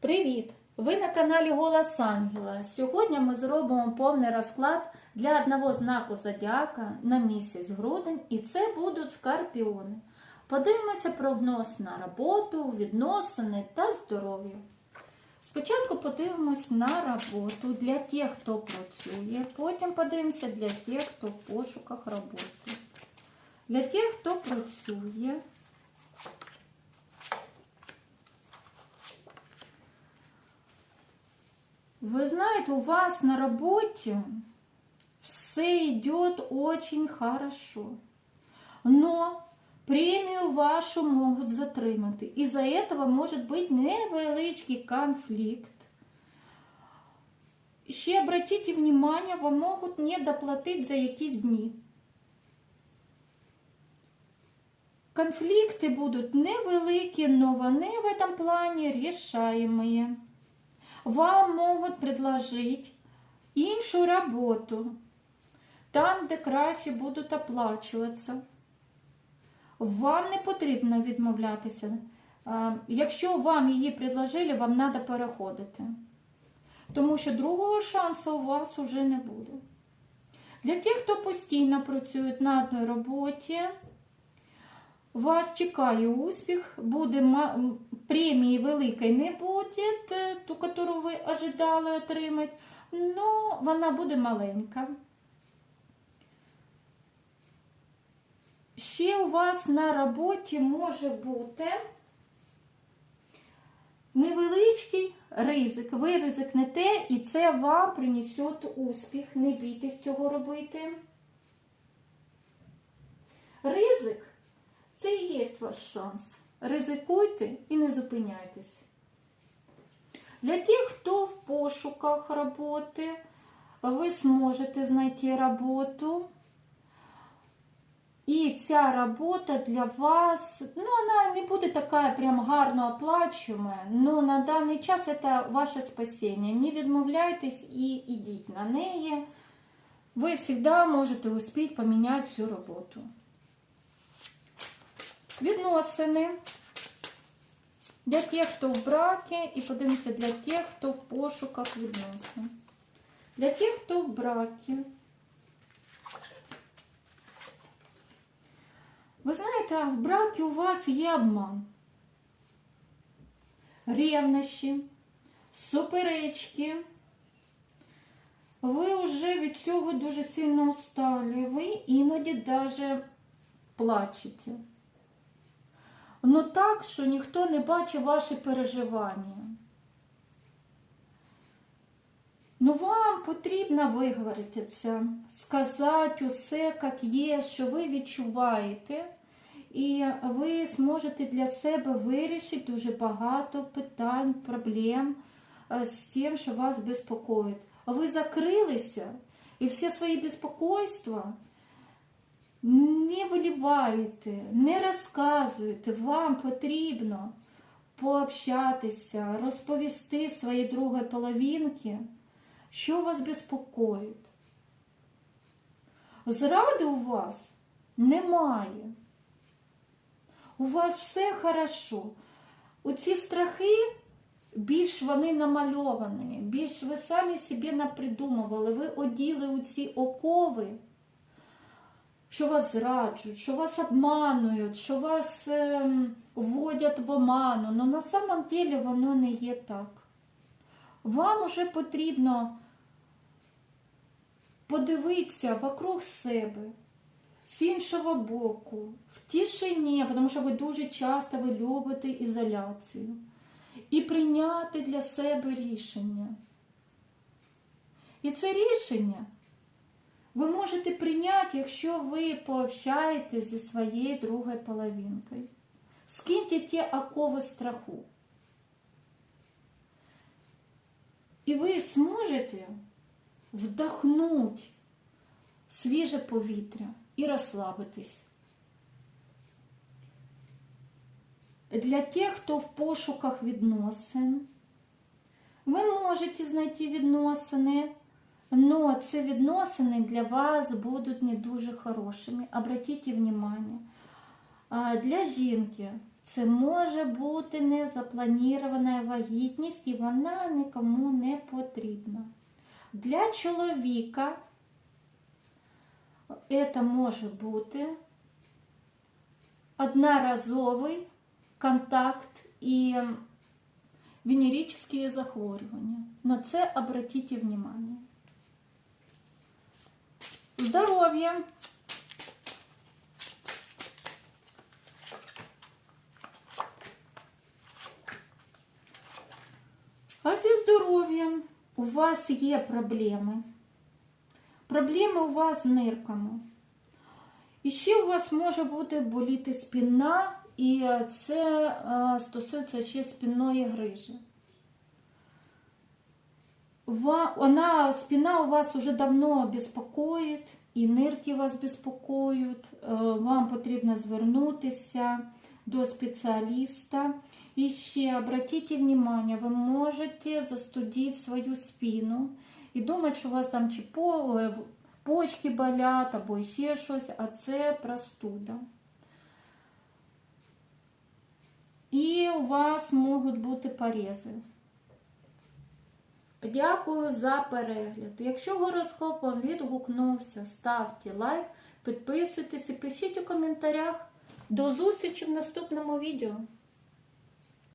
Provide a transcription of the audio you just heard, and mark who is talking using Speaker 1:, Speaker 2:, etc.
Speaker 1: Привіт! Ви на каналі Голос Ангела. Сьогодні ми зробимо повний розклад для одного знаку зодіака на місяць грудень, і це будуть скорпіони. Подивимося прогноз на роботу, відносини та здоров'я. Спочатку подивимось на роботу для тих, хто працює, потім подивимося для тих, хто в пошуках роботи. Для тих, хто працює. Вы знаете, у вас на работе все идет очень хорошо. Но премію вашу можуть затримати. Із-за этого може бути невеличкий конфлікт. Ще обратите внимание, вам можуть не доплатити за якісь дні. Конфлікти будуть невеликі, но вони в этом плані рішаємі. Вам можуть предложити іншу роботу, там, де краще будуть оплачуватися. Вам не потрібно відмовлятися. Якщо вам її предложили, вам треба переходити. Тому що другого шансу у вас вже не буде. Для тих, хто постійно працює на одній роботі, вас чекає успіх, буде премії великої не буде, ту, яку ви ожидали отримати, але вона буде маленька. Ще у вас на роботі може бути невеличкий ризик. Ви ризикнете, і це вам принесе успіх. Не бійтесь цього робити. Ризик це і є ваш шанс. Ризикуйте і не зупиняйтесь. Для тих, хто в пошуках роботи, ви зможете знайти роботу. І ця робота для вас, ну, вона не буде така прям гарно оплачуема, но на даний час це ваше спасіння. Не відмовляйтесь і йдіть на неї. Ви завжди можете успіти поміняти цю роботу. Відносини для тих, хто в бракі, і подивимося для тих, хто в пошуках відносин. Для тих, хто в бракі. Ви знаєте, в бракі у вас є обман, ревнощі, суперечки. Ви вже від цього дуже сильно устали. Ви іноді навіть плачете. Ну так, що ніхто не бачить ваші переживання. Ну, вам потрібно виговорити це, сказати усе, як є, що ви відчуваєте, і ви зможете для себе вирішити дуже багато питань, проблем е, з тим, що вас безпокоїть. Ви закрилися і всі свої безпокойства не виливаєте, не розказуєте, вам потрібно пообщатися, розповісти своїй другій половинці, що вас безпокоїть. Зради у вас немає. У вас все хорошо. Оці страхи більш вони намальовані, більш ви самі собі напридумували, ви оділи у ці окови що вас зраджують, що вас обманують, що вас е, вводять в оману. Ну на самом деле воно не є так. Вам уже потрібно подивитися вокруг себе, з іншого боку, в тишині, тому що ви дуже часто ви любите ізоляцію. І прийняти для себе рішення. І це рішення ви можете прийняти, якщо ви пообщаєтесь зі своєю другою половинкою. Скиньте ті окови страху. І ви зможете вдохнути свіже повітря і розслабитись. Для тих, хто в пошуках відносин, ви можете знайти відносини. Но ці відносини для вас будуть не дуже хорошими. Обратіть внимание. Для жінки Це може бути незапланована вагітність і вона нікому не потрібна. Для чоловіка це може бути одноразовий контакт і венерические захворювання. На це обратите внимание. Здоров'я. А зі здоров'ям у вас є проблеми. Проблеми у вас з нирками. І ще у вас може бути боліти спина, і це е, стосується ще спинної грижі. Вона, спина у вас уже давно беспокоит, і нирки вас беспокоят. Е, Вам потрібно звернутися до спеціаліста. І ще обратите внимание, ви можете застудити свою спину і думати, що у вас там чи е, почки болять або ще щось, а це простуда. І у вас можуть бути порези. Дякую за перегляд. Якщо гороскоп вам відгукнувся, ставте лайк, підписуйтесь і пишіть у коментарях. До зустрічі в наступному відео.